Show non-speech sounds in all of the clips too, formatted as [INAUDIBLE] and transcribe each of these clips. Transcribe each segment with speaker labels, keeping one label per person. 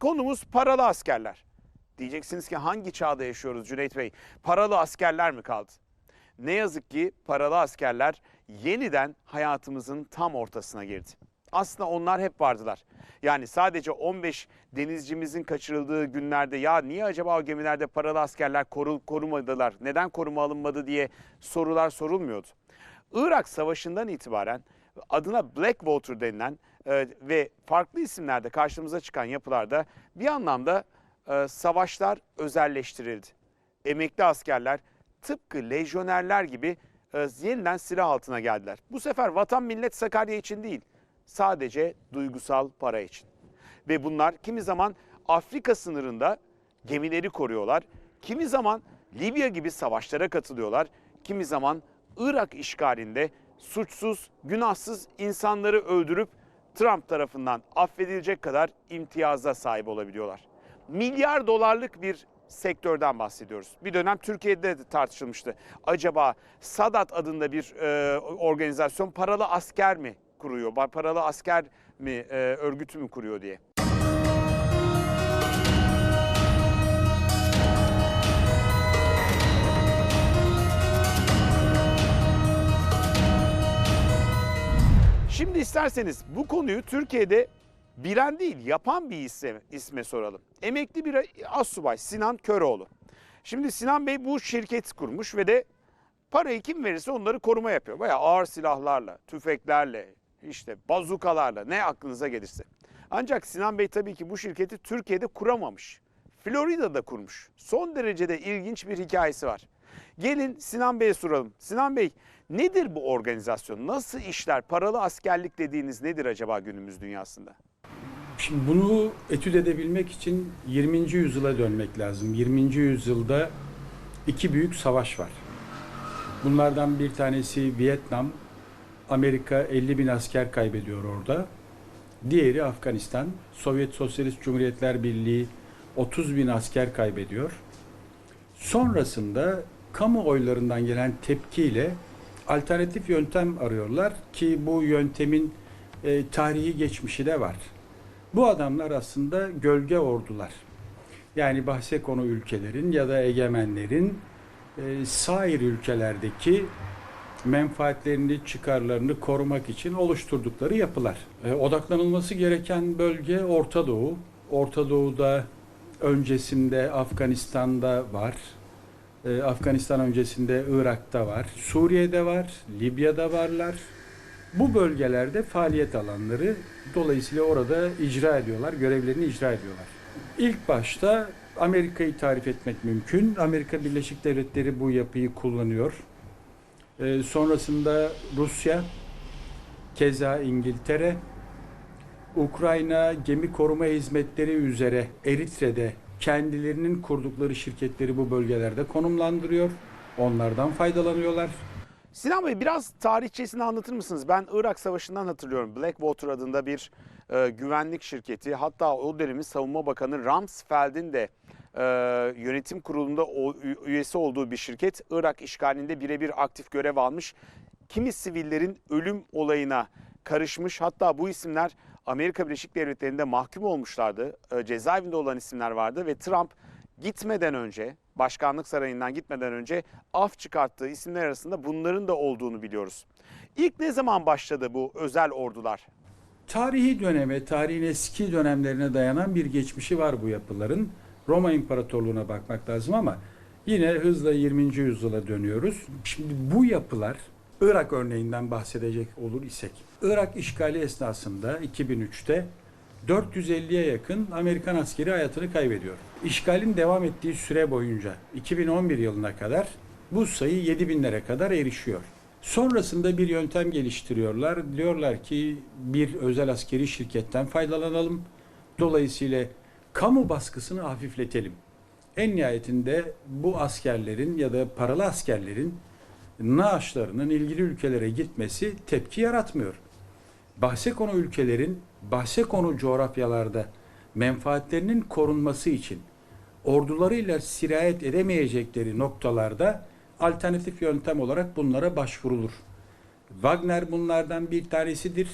Speaker 1: Konumuz paralı askerler. Diyeceksiniz ki hangi çağda yaşıyoruz Cüneyt Bey? Paralı askerler mi kaldı? Ne yazık ki paralı askerler yeniden hayatımızın tam ortasına girdi. Aslında onlar hep vardılar. Yani sadece 15 denizcimizin kaçırıldığı günlerde ya niye acaba o gemilerde paralı askerler koru, korumadılar, neden koruma alınmadı diye sorular sorulmuyordu. Irak Savaşı'ndan itibaren adına Blackwater denilen e, ve farklı isimlerde karşımıza çıkan yapılarda bir anlamda e, savaşlar özelleştirildi. Emekli askerler tıpkı lejyonerler gibi e, yeniden silah altına geldiler. Bu sefer vatan millet Sakarya için değil, sadece duygusal para için. Ve bunlar kimi zaman Afrika sınırında gemileri koruyorlar, kimi zaman Libya gibi savaşlara katılıyorlar, kimi zaman Irak işgalinde suçsuz, günahsız insanları öldürüp Trump tarafından affedilecek kadar imtiyaza sahip olabiliyorlar. Milyar dolarlık bir sektörden bahsediyoruz. Bir dönem Türkiye'de de tartışılmıştı. Acaba Sadat adında bir e, organizasyon paralı asker mi kuruyor? Paralı asker mi e, örgütü mü kuruyor diye. Şimdi isterseniz bu konuyu Türkiye'de bilen değil yapan bir isme, isme soralım. Emekli bir assubay Sinan Köroğlu. Şimdi Sinan Bey bu şirket kurmuş ve de parayı kim verirse onları koruma yapıyor. Baya ağır silahlarla, tüfeklerle, işte bazukalarla ne aklınıza gelirse. Ancak Sinan Bey tabii ki bu şirketi Türkiye'de kuramamış. Florida'da kurmuş. Son derecede ilginç bir hikayesi var. Gelin Sinan Bey'e soralım. Sinan Bey nedir bu organizasyon? Nasıl işler? Paralı askerlik dediğiniz nedir acaba günümüz dünyasında?
Speaker 2: Şimdi bunu etüt edebilmek için 20. yüzyıla dönmek lazım. 20. yüzyılda iki büyük savaş var. Bunlardan bir tanesi Vietnam. Amerika 50 bin asker kaybediyor orada. Diğeri Afganistan. Sovyet Sosyalist Cumhuriyetler Birliği 30 bin asker kaybediyor. Sonrasında kamuoylarından gelen tepkiyle alternatif yöntem arıyorlar ki bu yöntemin e, tarihi geçmişi de var. Bu adamlar aslında gölge ordular. Yani bahse konu ülkelerin ya da egemenlerin e, sair ülkelerdeki menfaatlerini, çıkarlarını korumak için oluşturdukları yapılar. E, odaklanılması gereken bölge Orta Doğu. Orta Doğu'da öncesinde Afganistan'da var. E, Afganistan öncesinde Irak'ta var. Suriye'de var. Libya'da varlar. Bu bölgelerde faaliyet alanları dolayısıyla orada icra ediyorlar, görevlerini icra ediyorlar. İlk başta Amerika'yı tarif etmek mümkün. Amerika Birleşik Devletleri bu yapıyı kullanıyor. Ee, sonrasında Rusya, keza İngiltere, Ukrayna gemi koruma hizmetleri üzere Eritre'de kendilerinin kurdukları şirketleri bu bölgelerde konumlandırıyor. Onlardan faydalanıyorlar.
Speaker 1: Sinan Bey biraz tarihçesini anlatır mısınız? Ben Irak Savaşı'ndan hatırlıyorum. Blackwater adında bir e, güvenlik şirketi. Hatta o dönemin Savunma Bakanı Rumsfeld'in de e, yönetim kurulunda o, üyesi olduğu bir şirket. Irak işgalinde birebir aktif görev almış. Kimi sivillerin ölüm olayına karışmış. Hatta bu isimler Amerika Birleşik Devletleri'nde mahkum olmuşlardı. E, cezaevinde olan isimler vardı ve Trump gitmeden önce başkanlık sarayından gitmeden önce af çıkarttığı isimler arasında bunların da olduğunu biliyoruz. İlk ne zaman başladı bu özel ordular?
Speaker 2: Tarihi döneme, tarihin eski dönemlerine dayanan bir geçmişi var bu yapıların. Roma İmparatorluğu'na bakmak lazım ama yine hızla 20. yüzyıla dönüyoruz. Şimdi bu yapılar Irak örneğinden bahsedecek olur isek. Irak işgali esnasında 2003'te 450'ye yakın Amerikan askeri hayatını kaybediyor. İşgalin devam ettiği süre boyunca 2011 yılına kadar bu sayı 7000'lere kadar erişiyor. Sonrasında bir yöntem geliştiriyorlar. Diyorlar ki bir özel askeri şirketten faydalanalım. Dolayısıyla kamu baskısını hafifletelim. En nihayetinde bu askerlerin ya da paralı askerlerin naaşlarının ilgili ülkelere gitmesi tepki yaratmıyor. Bahse konu ülkelerin bahse konu coğrafyalarda menfaatlerinin korunması için ordularıyla sirayet edemeyecekleri noktalarda alternatif yöntem olarak bunlara başvurulur. Wagner bunlardan bir tanesidir.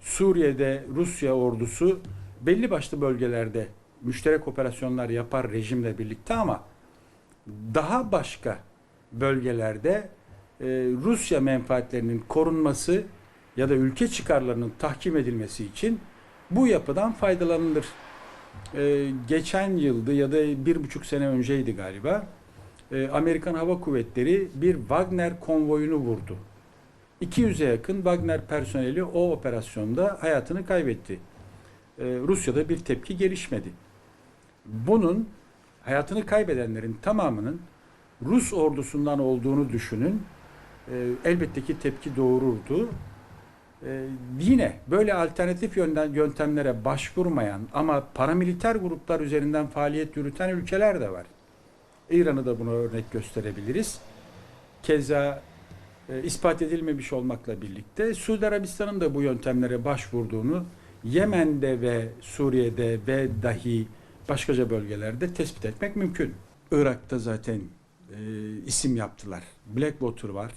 Speaker 2: Suriye'de Rusya ordusu belli başlı bölgelerde müşterek operasyonlar yapar rejimle birlikte ama daha başka bölgelerde e, Rusya menfaatlerinin korunması ya da ülke çıkarlarının tahkim edilmesi için bu yapıdan faydalanılır. E, geçen yıldı ya da bir buçuk sene önceydi galiba. e, Amerikan Hava Kuvvetleri bir Wagner konvoyunu vurdu. 200'e yakın Wagner personeli o operasyonda hayatını kaybetti. Rusya'da bir tepki gelişmedi. Bunun hayatını kaybedenlerin tamamının Rus ordusundan olduğunu düşünün. E, elbette ki tepki doğururdu. E, yine böyle alternatif yönden yöntemlere başvurmayan ama paramiliter gruplar üzerinden faaliyet yürüten ülkeler de var. İran'ı da buna örnek gösterebiliriz. Keza e, ispat edilmemiş olmakla birlikte Suudi Arabistan'ın da bu yöntemlere başvurduğunu Yemen'de ve Suriye'de ve dahi başkaca bölgelerde tespit etmek mümkün. Irak'ta zaten e, isim yaptılar. Blackwater var.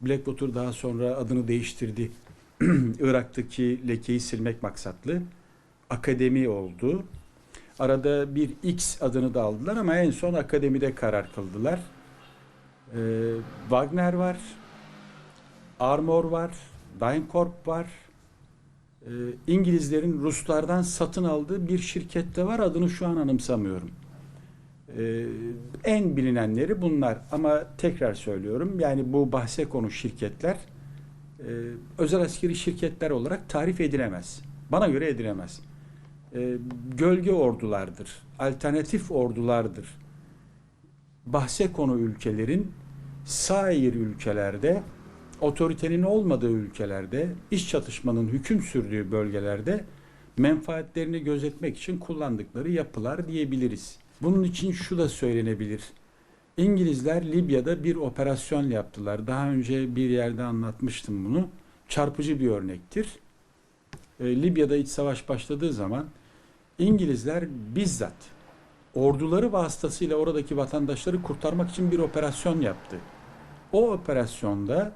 Speaker 2: Blackwater daha sonra adını değiştirdi. [CLEARS THROAT] Irak'taki lekeyi silmek maksatlı. Akademi oldu. Arada bir X adını da aldılar ama en son akademide karar kıldılar. E, Wagner var. Armor var. Dyncorp var. E, İngilizlerin Ruslardan satın aldığı bir şirkette var. Adını şu an anımsamıyorum. Ee, en bilinenleri bunlar ama tekrar söylüyorum yani bu bahse konu şirketler e, özel askeri şirketler olarak tarif edilemez. Bana göre edilemez. E, gölge ordulardır, alternatif ordulardır. Bahse konu ülkelerin sair ülkelerde otoritenin olmadığı ülkelerde, iş çatışmanın hüküm sürdüğü bölgelerde menfaatlerini gözetmek için kullandıkları yapılar diyebiliriz. Bunun için şu da söylenebilir. İngilizler Libya'da bir operasyon yaptılar. Daha önce bir yerde anlatmıştım bunu. Çarpıcı bir örnektir. E, Libya'da iç savaş başladığı zaman İngilizler bizzat orduları vasıtasıyla oradaki vatandaşları kurtarmak için bir operasyon yaptı. O operasyonda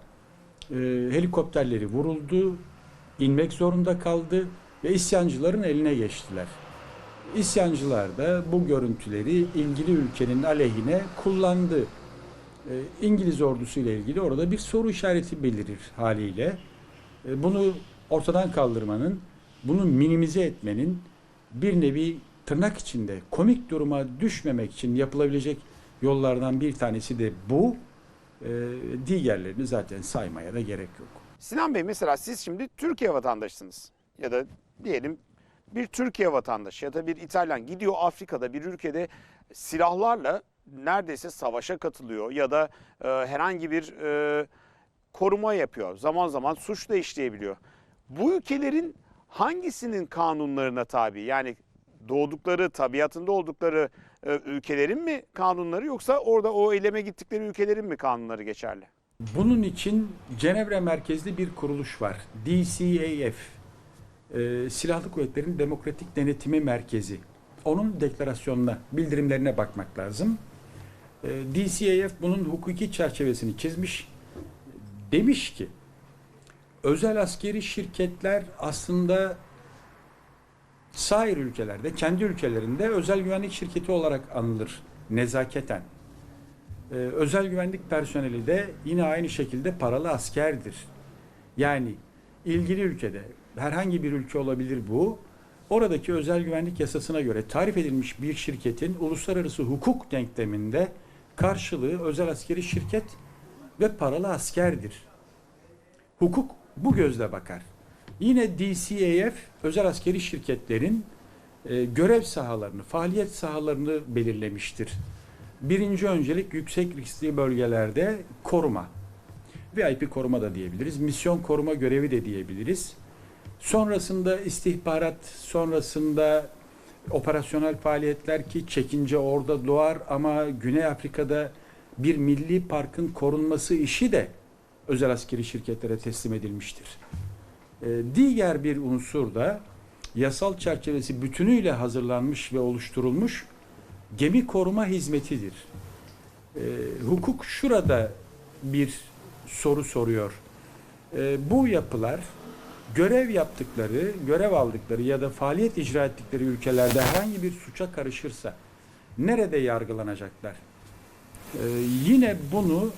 Speaker 2: e, helikopterleri vuruldu, inmek zorunda kaldı ve isyancıların eline geçtiler. İsyancılar da bu görüntüleri ilgili ülkenin aleyhine kullandı. E, İngiliz ordusu ile ilgili orada bir soru işareti belirir haliyle. E, bunu ortadan kaldırmanın, bunu minimize etmenin bir nevi tırnak içinde komik duruma düşmemek için yapılabilecek yollardan bir tanesi de bu. E, diğerlerini zaten saymaya da gerek yok.
Speaker 1: Sinan Bey mesela siz şimdi Türkiye vatandaşısınız. Ya da diyelim bir Türkiye vatandaşı ya da bir İtalyan gidiyor Afrika'da bir ülkede silahlarla neredeyse savaşa katılıyor ya da e, herhangi bir e, koruma yapıyor. Zaman zaman suç da işleyebiliyor. Bu ülkelerin hangisinin kanunlarına tabi? Yani doğdukları, tabiatında oldukları e, ülkelerin mi kanunları yoksa orada o eyleme gittikleri ülkelerin mi kanunları geçerli?
Speaker 2: Bunun için Cenevre merkezli bir kuruluş var. DCAF. Ee, Silahlı Kuvvetlerin Demokratik Denetimi Merkezi. Onun deklarasyonuna, bildirimlerine bakmak lazım. Ee, DCAF bunun hukuki çerçevesini çizmiş. Demiş ki, özel askeri şirketler aslında sair ülkelerde, kendi ülkelerinde özel güvenlik şirketi olarak anılır nezaketen. Ee, özel güvenlik personeli de yine aynı şekilde paralı askerdir. Yani ilgili ülkede herhangi bir ülke olabilir bu. Oradaki özel güvenlik yasasına göre tarif edilmiş bir şirketin uluslararası hukuk denkleminde karşılığı özel askeri şirket ve paralı askerdir. Hukuk bu gözle bakar. Yine DCAF özel askeri şirketlerin e, görev sahalarını, faaliyet sahalarını belirlemiştir. Birinci öncelik yüksek riskli bölgelerde koruma. VIP koruma da diyebiliriz. Misyon koruma görevi de diyebiliriz. Sonrasında istihbarat, sonrasında operasyonel faaliyetler ki çekince orada doğar ama Güney Afrika'da bir milli parkın korunması işi de özel askeri şirketlere teslim edilmiştir. Ee, Diğer bir unsur da yasal çerçevesi bütünüyle hazırlanmış ve oluşturulmuş gemi koruma hizmetidir. Ee, hukuk şurada bir soru soruyor. Ee, bu yapılar görev yaptıkları, görev aldıkları ya da faaliyet icra ettikleri ülkelerde herhangi bir suça karışırsa nerede yargılanacaklar? Ee, yine bunu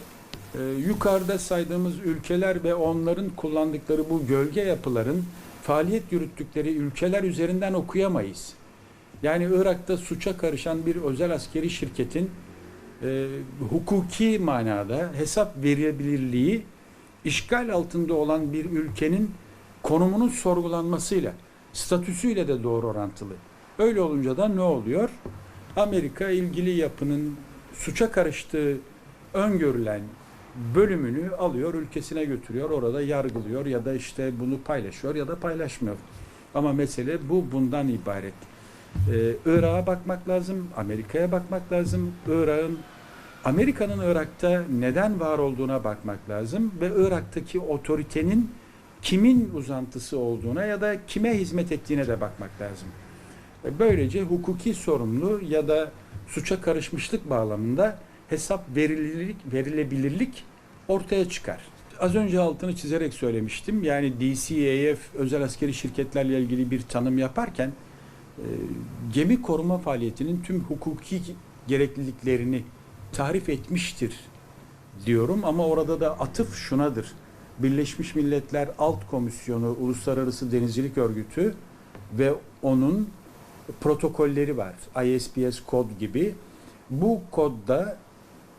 Speaker 2: e, yukarıda saydığımız ülkeler ve onların kullandıkları bu gölge yapıların faaliyet yürüttükleri ülkeler üzerinden okuyamayız. Yani Irak'ta suça karışan bir özel askeri şirketin e, hukuki manada hesap verebilirliği işgal altında olan bir ülkenin konumunun sorgulanmasıyla, statüsüyle de doğru orantılı. Öyle olunca da ne oluyor? Amerika ilgili yapının suça karıştığı öngörülen bölümünü alıyor, ülkesine götürüyor, orada yargılıyor ya da işte bunu paylaşıyor ya da paylaşmıyor. Ama mesele bu bundan ibaret. Ee, Irak'a bakmak lazım, Amerika'ya bakmak lazım. Irak'ın Amerika'nın Irak'ta neden var olduğuna bakmak lazım ve Irak'taki otoritenin kimin uzantısı olduğuna ya da kime hizmet ettiğine de bakmak lazım. E, Böylece hukuki sorumlu ya da suça karışmışlık bağlamında hesap verilebilirlik, verilebilirlik ortaya çıkar. Az önce altını çizerek söylemiştim. Yani DCAF özel askeri şirketlerle ilgili bir tanım yaparken e, gemi koruma faaliyetinin tüm hukuki gerekliliklerini tarif etmiştir diyorum ama orada da atıf şunadır. Birleşmiş Milletler Alt Komisyonu Uluslararası Denizcilik Örgütü ve onun protokolleri var. ISPS kod gibi. Bu kodda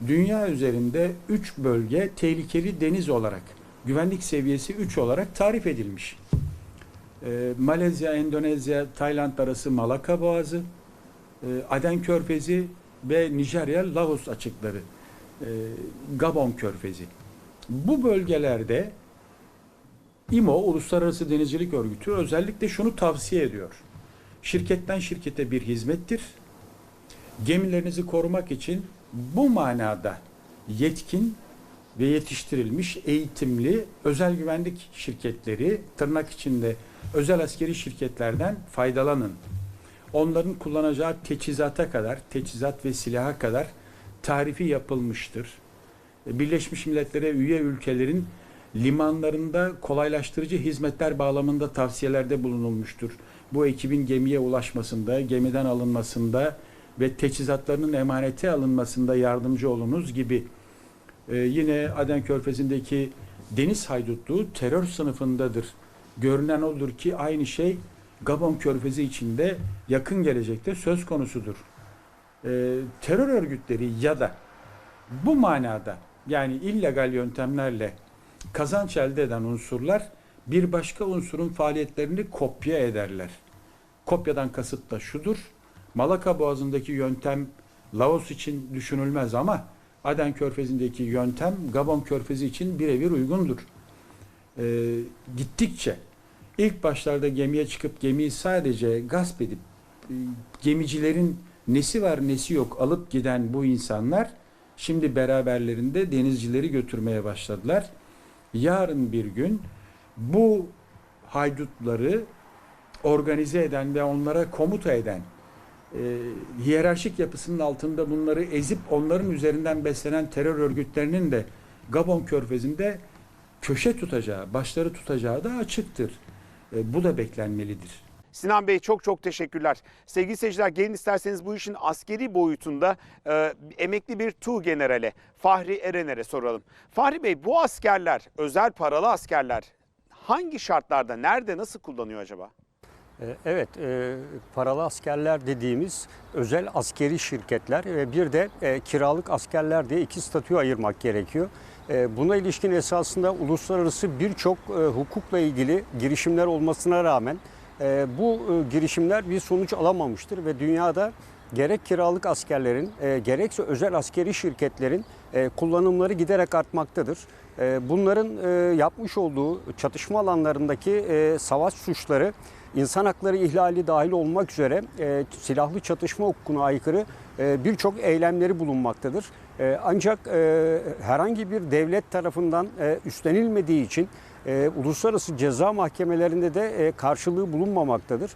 Speaker 2: dünya üzerinde 3 bölge tehlikeli deniz olarak, güvenlik seviyesi 3 olarak tarif edilmiş. Ee, Malezya, Endonezya, Tayland arası Malaka Boğazı, e, Aden Körfezi ve Nijerya, Lagos açıkları, e, Gabon Körfezi. Bu bölgelerde İMO, Uluslararası Denizcilik Örgütü özellikle şunu tavsiye ediyor. Şirketten şirkete bir hizmettir. Gemilerinizi korumak için bu manada yetkin ve yetiştirilmiş eğitimli özel güvenlik şirketleri tırnak içinde özel askeri şirketlerden faydalanın. Onların kullanacağı teçhizata kadar, teçhizat ve silaha kadar tarifi yapılmıştır. Birleşmiş Milletler'e üye ülkelerin limanlarında kolaylaştırıcı hizmetler bağlamında tavsiyelerde bulunulmuştur. Bu ekibin gemiye ulaşmasında, gemiden alınmasında ve teçhizatlarının emanete alınmasında yardımcı olunuz gibi. Ee, yine Aden Körfezi'ndeki deniz haydutluğu terör sınıfındadır. Görünen odur ki aynı şey Gabon Körfezi içinde yakın gelecekte söz konusudur. Ee, terör örgütleri ya da bu manada yani illegal yöntemlerle kazanç elde eden unsurlar bir başka unsurun faaliyetlerini kopya ederler. Kopyadan kasıt da şudur. Malaka Boğazı'ndaki yöntem Laos için düşünülmez ama Aden Körfezi'ndeki yöntem Gabon Körfezi için birebir uygundur. Ee, gittikçe ilk başlarda gemiye çıkıp gemiyi sadece gasp edip e, gemicilerin nesi var nesi yok alıp giden bu insanlar şimdi beraberlerinde denizcileri götürmeye başladılar. Yarın bir gün bu haydutları organize eden ve onlara komuta eden e, hiyerarşik yapısının altında bunları ezip onların üzerinden beslenen terör örgütlerinin de Gabon Körfezi'nde köşe tutacağı, başları tutacağı da açıktır. E, bu da beklenmelidir.
Speaker 1: Sinan Bey çok çok teşekkürler. Sevgili seyirciler gelin isterseniz bu işin askeri boyutunda e, emekli bir Tu Generale Fahri Erener'e soralım. Fahri Bey bu askerler, özel paralı askerler hangi şartlarda, nerede, nasıl kullanıyor acaba?
Speaker 3: E, Evet, e, paralı askerler dediğimiz özel askeri şirketler ve bir de e, kiralık askerler diye iki statü ayırmak gerekiyor. E, buna ilişkin esasında uluslararası birçok e, hukukla ilgili girişimler olmasına rağmen e, bu girişimler bir sonuç alamamıştır ve dünyada gerek kiralık askerlerin gerekse özel askeri şirketlerin kullanımları giderek artmaktadır. Bunların yapmış olduğu çatışma alanlarındaki savaş suçları insan hakları ihlali dahil olmak üzere e, silahlı çatışma hukukuna aykırı e, birçok eylemleri bulunmaktadır. E, ancak e, herhangi bir devlet tarafından e, üstlenilmediği için e, uluslararası ceza mahkemelerinde de e, karşılığı bulunmamaktadır.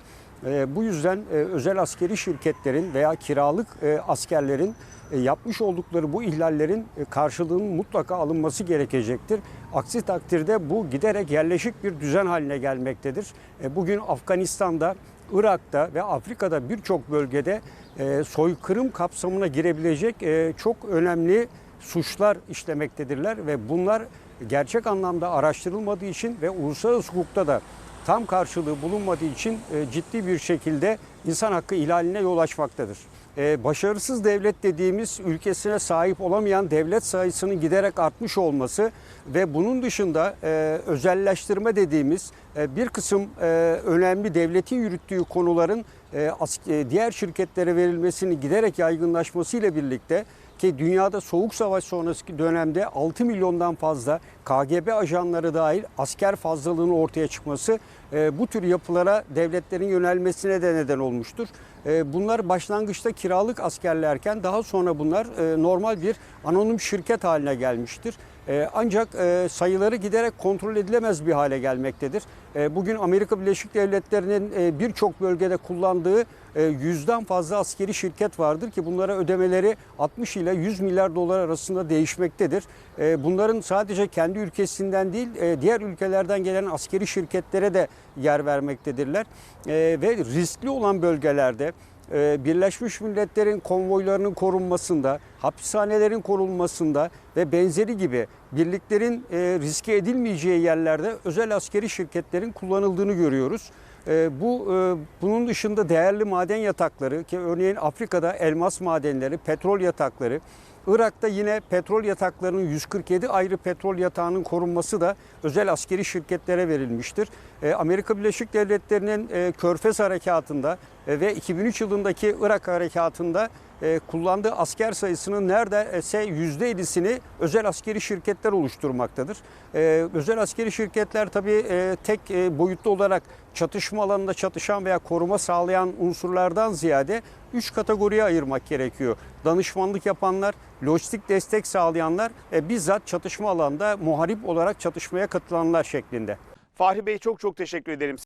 Speaker 3: E, bu yüzden e, özel askeri şirketlerin veya kiralık e, askerlerin yapmış oldukları bu ihlallerin e, karşılığının mutlaka alınması gerekecektir. Aksi takdirde bu giderek yerleşik bir düzen haline gelmektedir. E, Bugün Afganistan'da, Irak'ta ve Afrika'da birçok bölgede e, soykırım kapsamına girebilecek e, çok önemli suçlar işlemektedirler ve bunlar gerçek anlamda araştırılmadığı için ve uluslararası hukukta da tam karşılığı bulunmadığı için e, ciddi bir şekilde insan hakkı ihlaline yol açmaktadır. E, başarısız devlet dediğimiz ülkesine sahip olamayan devlet sayısının giderek artmış olması ve bunun dışında e, özelleştirme dediğimiz e, bir kısım e, önemli devletin yürüttüğü konuların e, e, diğer şirketlere verilmesinin giderek yaygınlaşması ile birlikte ki dünyada soğuk savaş sonrası dönemde 6 milyondan fazla KGB ajanları dahil asker fazlalığının ortaya çıkması e, bu tür yapılara devletlerin yönelmesine de neden olmuştur. E, bunlar başlangıçta kiralık askerlerken daha sonra bunlar e, normal bir anonim şirket haline gelmiştir. Ancak sayıları giderek kontrol edilemez bir hale gelmektedir. Bugün Amerika Birleşik Devletleri'nin birçok bölgede kullandığı yüzden fazla askeri şirket vardır ki bunlara ödemeleri 60 ile 100 milyar dolar arasında değişmektedir. E, bunların sadece kendi ülkesinden değil e, diğer ülkelerden gelen askeri şirketlere de yer vermektedirler. E, ve riskli olan bölgelerde e, Birleşmiş Milletler'in konvoylarının korunmasında, hapishanelerin korunmasında ve benzeri gibi birliklerin e, riske edilmeyeceği yerlerde özel askeri şirketlerin kullanıldığını görüyoruz. E, Bu e, bunun dışında değerli maden yatakları ki örneğin Afrika'da elmas madenleri, petrol yatakları, Irak'ta yine petrol yataklarının 147 ayrı petrol yatağının korunması da özel askeri şirketlere verilmiştir. E, Amerika Birleşik Devletleri'nin e, Körfez Harekatı'nda e, ve 2003 yılındaki Irak Harekatı'nda e, kullandığı asker sayısının neredeyse %50'sini özel askeri şirketler oluşturmaktadır. E, özel askeri şirketler tabii e, tek boyutlu olarak çatışma alanında çatışan veya koruma sağlayan unsurlardan ziyade 3 kategoriye ayırmak gerekiyor. Danışmanlık yapanlar, lojistik destek sağlayanlar, e, bizzat çatışma alanında muharip olarak çatışmaya katılanlar şeklinde.
Speaker 1: Fahri Bey çok çok teşekkür ederim.